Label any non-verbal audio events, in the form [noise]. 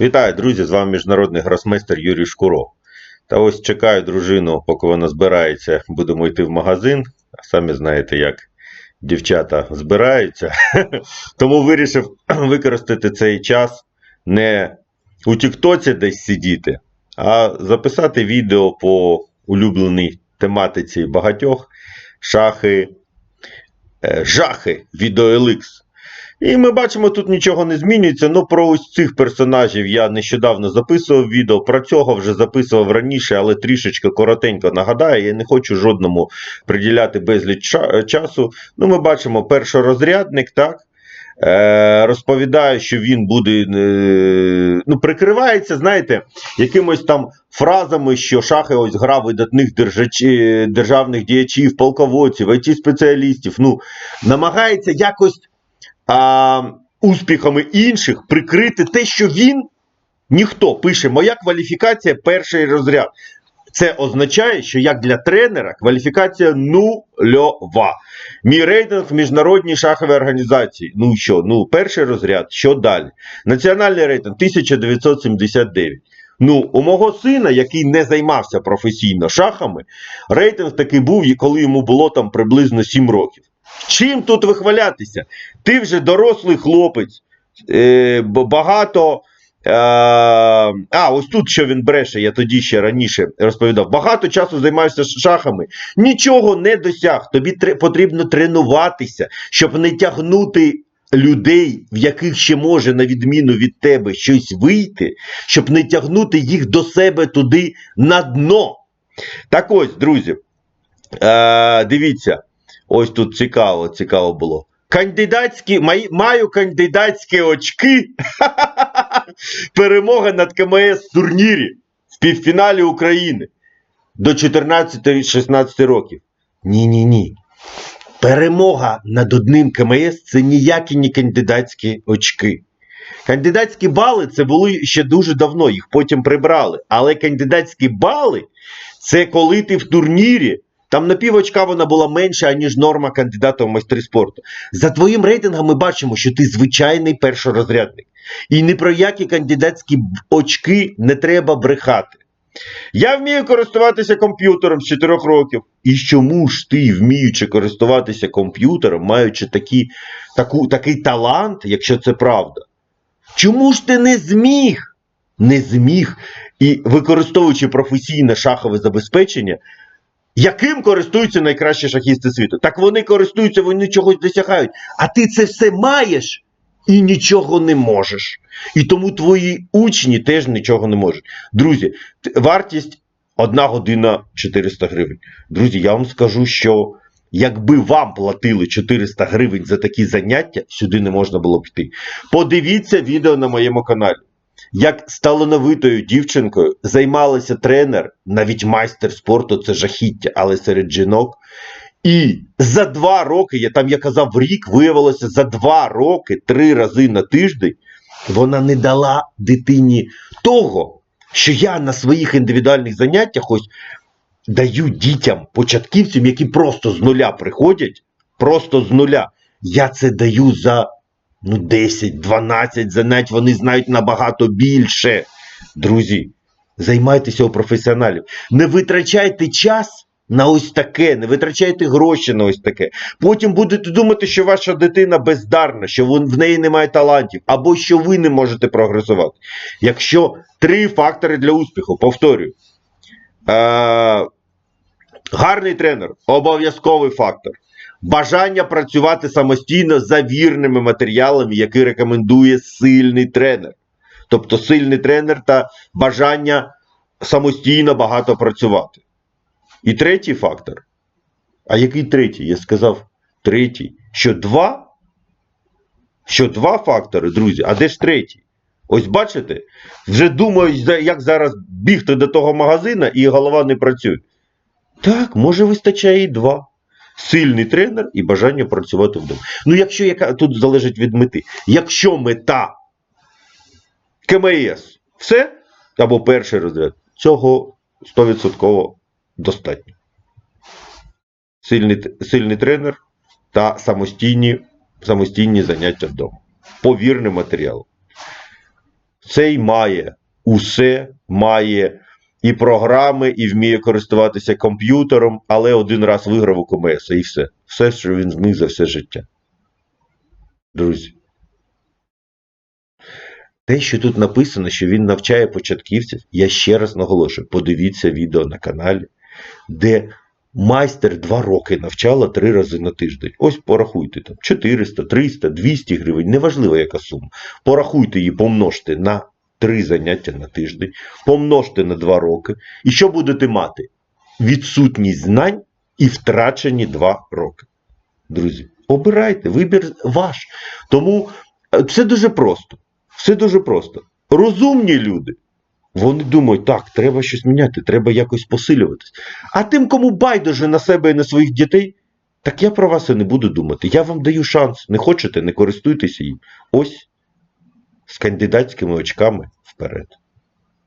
Вітаю, друзі! З вами міжнародний гросмейстер Юрій Шкуро. Та ось чекаю дружину, поки вона збирається, будемо йти в магазин. Самі знаєте, як дівчата збираються. [laughs] Тому вирішив [clears throat] використати цей час не у Тіктоці десь сидіти, а записати відео по улюбленій тематиці багатьох шахи, е, жахи від OLX. І ми бачимо, тут нічого не змінюється. Ну про ось цих персонажів я нещодавно записував відео. Про цього вже записував раніше, але трішечки коротенько нагадаю. Я не хочу жодному приділяти безліч часу. Ну, ми бачимо першорозрядник, так. Е, розповідає, що він буде е, ну, прикривається, знаєте, якимось там фразами, що шахи ось гра видатних держачі, державних діячів, полководців, it спеціалістів. Ну, намагається якось а, успіхами інших прикрити те, що він ніхто пише, моя кваліфікація перший розряд. Це означає, що як для тренера кваліфікація нульова. Мій рейтинг в міжнародній шаховій організації. Ну що, ну перший розряд, що далі? Національний рейтинг 1979. Ну, у мого сина, який не займався професійно шахами, рейтинг такий був, коли йому було там приблизно 7 років. Чим тут вихвалятися? Ти вже дорослий хлопець, е, багато. Е, а, ось тут що він бреше, я тоді ще раніше розповідав. Багато часу займаєшся шахами, нічого не досяг. Тобі потрібно тренуватися, щоб не тягнути людей, в яких ще може, на відміну від тебе, щось вийти, щоб не тягнути їх до себе туди на дно. Так ось, друзі, е, дивіться. Ось тут цікаво, цікаво було. Кандидатські, май- маю кандидатські очки. [laughs] Перемога над КМС в турнірі в півфіналі України до 14-16 років. Ні, ні, ні. Перемога над одним КМС це ніякі не кандидатські очки. Кандидатські бали це були ще дуже давно, їх потім прибрали. Але кандидатські бали це коли ти в турнірі. Там на пів очка вона була менша, ніж норма кандидата в майстри спорту. За твоїм рейтингом ми бачимо, що ти звичайний першорозрядник. І ні про які кандидатські очки не треба брехати. Я вмію користуватися комп'ютером з 4 років. І чому ж ти, вміючи користуватися комп'ютером, маючи такі, таку, такий талант, якщо це правда? Чому ж ти не зміг? Не зміг. І використовуючи професійне шахове забезпечення, яким користуються найкращі шахісти світу? Так вони користуються, вони чогось досягають. А ти це все маєш і нічого не можеш. І тому твої учні теж нічого не можуть. Друзі, вартість 1 година 400 гривень. Друзі, я вам скажу, що якби вам платили 400 гривень за такі заняття, сюди не можна було б йти. Подивіться відео на моєму каналі. Як з талановитою дівчинкою займалася тренер, навіть майстер спорту, це жахіття, але серед жінок. І за два роки, я там я казав рік, виявилося за два роки, три рази на тиждень, вона не дала дитині того, що я на своїх індивідуальних заняттях ось даю дітям, початківцям, які просто з нуля приходять, просто з нуля. Я це даю за ну, 10-12 занять, вони знають набагато більше. Друзі, займайтеся у професіоналів. Не витрачайте час на ось таке, не витрачайте гроші на ось таке. Потім будете думати, що ваша дитина бездарна, що в неї немає талантів, або що ви не можете прогресувати. Якщо три фактори для успіху, повторюю. Е- гарний тренер обов'язковий фактор. Бажання працювати самостійно за вірними матеріалами, які рекомендує сильний тренер. Тобто сильний тренер та бажання самостійно багато працювати. І третій фактор. А який третій? Я сказав третій. Що два? Що два фактори, друзі, а де ж третій? Ось бачите, вже думаю, як зараз бігти до того магазина, і голова не працює. Так, може вистачає і два. Сильний тренер і бажання працювати вдома. Ну, якщо яка тут залежить від мети. Якщо мета КМС все, або перший розряд, цього 100% достатньо. Сильний, сильний тренер та самостійні, самостійні заняття вдома. Повірним матеріалом. цей має усе, має і програми, і вміє користуватися комп'ютером, але один раз виграв у КМС, і все. Все, що він зміг за все життя. Друзі. Те, що тут написано, що він навчає початківців, я ще раз наголошую: подивіться відео на каналі, де майстер два роки навчала три рази на тиждень. Ось порахуйте там 400, 300, 200 гривень, неважливо яка сума. Порахуйте її, помножте на три заняття на тиждень, помножте на два роки. І що будете мати? Відсутність знань і втрачені два роки. Друзі, обирайте, вибір ваш. Тому е, це дуже просто. Все дуже просто. Розумні люди. Вони думають, так, треба щось міняти, треба якось посилюватись. А тим, кому байдуже на себе і на своїх дітей, так я про вас і не буду думати. Я вам даю шанс. Не хочете, не користуйтеся їм. Ось з кандидатськими очками вперед.